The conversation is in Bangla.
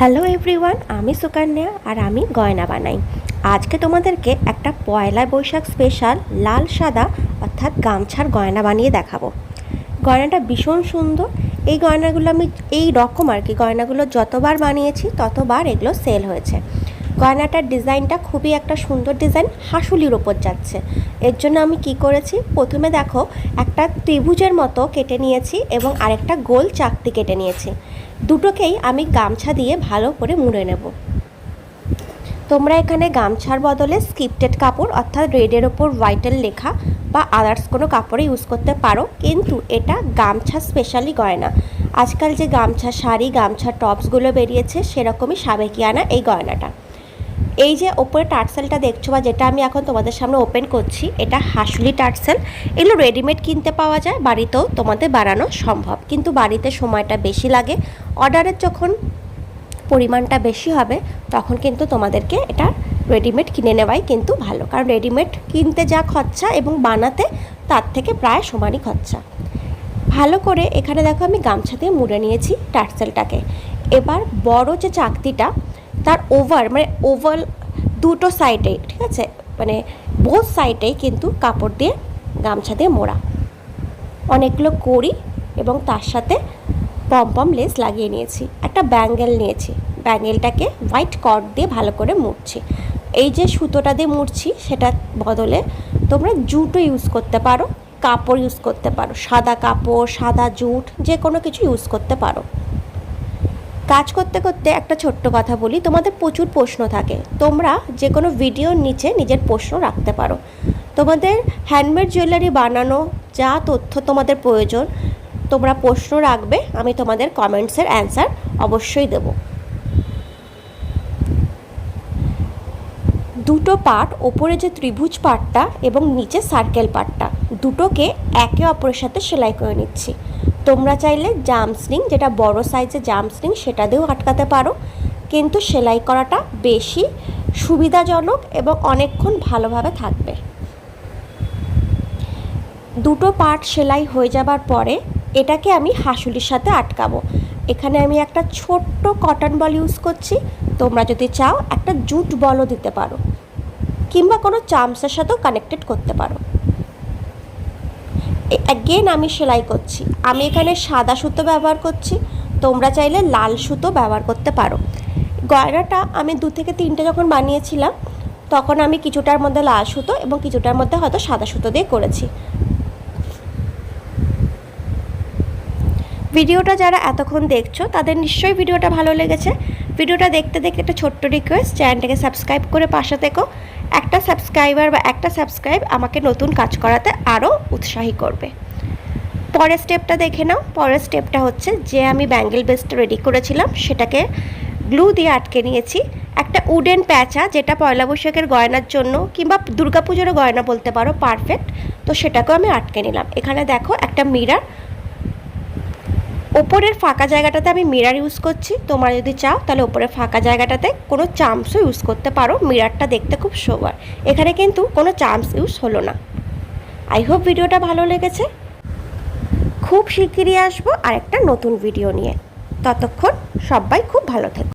হ্যালো এভরিওয়ান, আমি সুকান্যা আর আমি গয়না বানাই। আজকে তোমাদেরকে একটা পয়লা বৈশাখ স্পেশাল লাল সাদা অর্থাৎ গামছার গয়না বানিয়ে দেখাবো। গয়নাটা ভীষণ সুন্দর। এই গয়নাগুলো আমি এই রকম আর কি, গয়নাগুলো যতবার বানিয়েছি ততবার এগুলো সেল হয়েছে। গয়নাটার ডিজাইনটা খুবই একটা সুন্দর ডিজাইন হাসুলির ওপর যাচ্ছে। এর জন্য আমি কি করেছি? প্রথমে দেখো, একটা ত্রিভুজের মতো কেটে নিয়েছি এবং আরেকটা গোল চাকতি কেটে নিয়েছি। দুটোকেই আমি গামছা দিয়ে ভালো করে মুড়ে নেব। তোমরা এখানে গামছার বদলে স্ক্রিপ্টেড কাপড় অর্থাৎ রেডের ওপর হোয়াইটের লেখা বা আদার্স কোনো কাপড়ে ইউজ করতে পারো, কিন্তু এটা গামছা স্পেশালি গয়না। আজকাল যে গামছা শাড়ি, গামছা টপসগুলো বেরিয়েছে, সেরকমই সাবেকিয়ানা এই গয়নাটা। এই যে ওপরে টার্সেলটা দেখছ বা যেটা আমি এখন তোমাদের সামনে ওপেন করছি, এটা হাসুলি টার্সেল। এগুলো রেডিমেড কিনতে পাওয়া যায়, বাড়িতেও তোমাদের বানানো সম্ভব। কিন্তু বাড়িতে সময়টা বেশি লাগে অর্ডারের যখন পরিমাণটা বেশি হবে, তখন কিন্তু তোমাদেরকে এটা রেডিমেড কিনে নেওয়াই কিন্তু ভালো। কারণ রেডিমেড কিনতে যা খরচা এবং বানাতে তার থেকে প্রায় সমানই খরচা। ভালো করে এখানে দেখো আমি গামছা দিয়ে মুড়ে নিয়েছি টার্সেলটাকে। এবার বড় যে চাকতিটা তার ওভার মানে ওভাল দুটো সাইডে ঠিক আছে? মানে বোথ সাইডেই কিন্তু কাপড় দিয়ে গামছা দিয়ে মোড়া। অনেকগুলো করি এবং তার সাথে পম পম লেস লাগিয়ে নিয়েছি। একটা ব্যাঙ্গেল নিয়েছি। ব্যাঙ্গেলটাকে হোয়াইট কট দিয়ে ভালো করে মুড়ছি। এই যে সুতোটা দিয়ে মুড়ছি, সেটার বদলে তোমরা জুটও ইউজ করতে পারো, কাপড় ইউজ করতে পারো, সাদা কাপড়, সাদা জুট যে কোনো কিছু ইউজ করতে পারো। কাজ করতে করতে একটা ছোট্ট কথা বলি, তোমাদের প্রচুর প্রশ্ন থাকে। তোমরা যে কোনো ভিডিওর নিচে নিজের প্রশ্ন রাখতে পারো। তোমাদের হ্যান্ডমেড জুয়েলারি বানানো যা তথ্য তোমাদের প্রয়োজন, তোমরা প্রশ্ন রাখবে, আমি তোমাদের কমেন্টসের অ্যান্সার অবশ্যই দেব। দুটো পার্ট, ওপরে যে ত্রিভুজ পার্টটা এবং নিচে সার্কেল পার্টটা, দুটোকে একে অপরের সাথে সেলাই করে নিচ্ছি। তোমরা চাইলে জামস্লিং যেটা বড় সাইজের জামস্লিং সেটা দিয়েও আটকাতে পারো। কিন্তু সেলাই করাটা বেশি সুবিধাজনক এবং অনেকক্ষণ ভালোভাবে থাকবে। দুটো পার্ট সেলাই হয়ে যাবার পরে এটাকে আমি হাসুলির সাথে আটকাবো। এখানে আমি একটা ছোট্ট কটন বল ইউজ করছি। তোমরা যদি চাও, একটা জুট বলও দিতে পারো। কিংবা কোনো চামচের সাথেও কানেক্টেড করতে পারো। অ্যাগেন আমি সেলাই করছি। আমি এখানে সাদা সুতো ব্যবহার করছি। তোমরা চাইলে লাল সুতো ব্যবহার করতে পারো। গয়নাটা আমি দু থেকে তিনটে যখন বানিয়েছিলাম, তখন আমি কিছুটার মধ্যে লাল সুতো এবং কিছুটার মধ্যে হয়তো সাদা সুতো দিয়ে করেছি। ভিডিওটা যারা এতক্ষণ দেখছ, তাদের নিশ্চয়ই ভিডিওটা ভালো লেগেছে। ভিডিওটা দেখতে দেখতে একটা ছোট্ট রিকোয়েস্ট চ্যানেলটাকে সাবস্ক্রাইব করে পাশে থেকো। একটা সাবস্ক্রাইবার বা একটা সাবস্ক্রাইব আমাকে নতুন কাজ করাতে আরও উৎসাহী করবে। পরের স্টেপটা দেখে নাও। পরের স্টেপটা হচ্ছে যে আমি ব্যাঙ্গেল বেসটা রেডি করেছিলাম, সেটাকে গ্লু দিয়ে আটকে নিয়েছি। একটা উডেন প্যাঁচা, যেটা পয়লা বৈশাখের গয়নার জন্য কিংবা দুর্গাপুজোরও গয়না বলতে পারো পারফেক্ট তো সেটাকেও আমি আটকে নিলাম। এখানে দেখো একটা মিরার ওপরের ফাঁকা জায়গাটাতে আমি মিরার ইউজ করছি। তোমরা যদি চাও, তাহলে ওপরের ফাঁকা জায়গাটাতে কোনো চামসও ইউজ করতে পারো। মিরারটা দেখতে খুব সোবার। এখানে কিন্তু কোনো চামস ইউজ হলো না। আই হোপ ভিডিওটা ভালো লেগেছে। খুব শিগগিরই আসব আর একটা নতুন ভিডিও নিয়ে। ততক্ষণ সবাই খুব ভালো থেকো।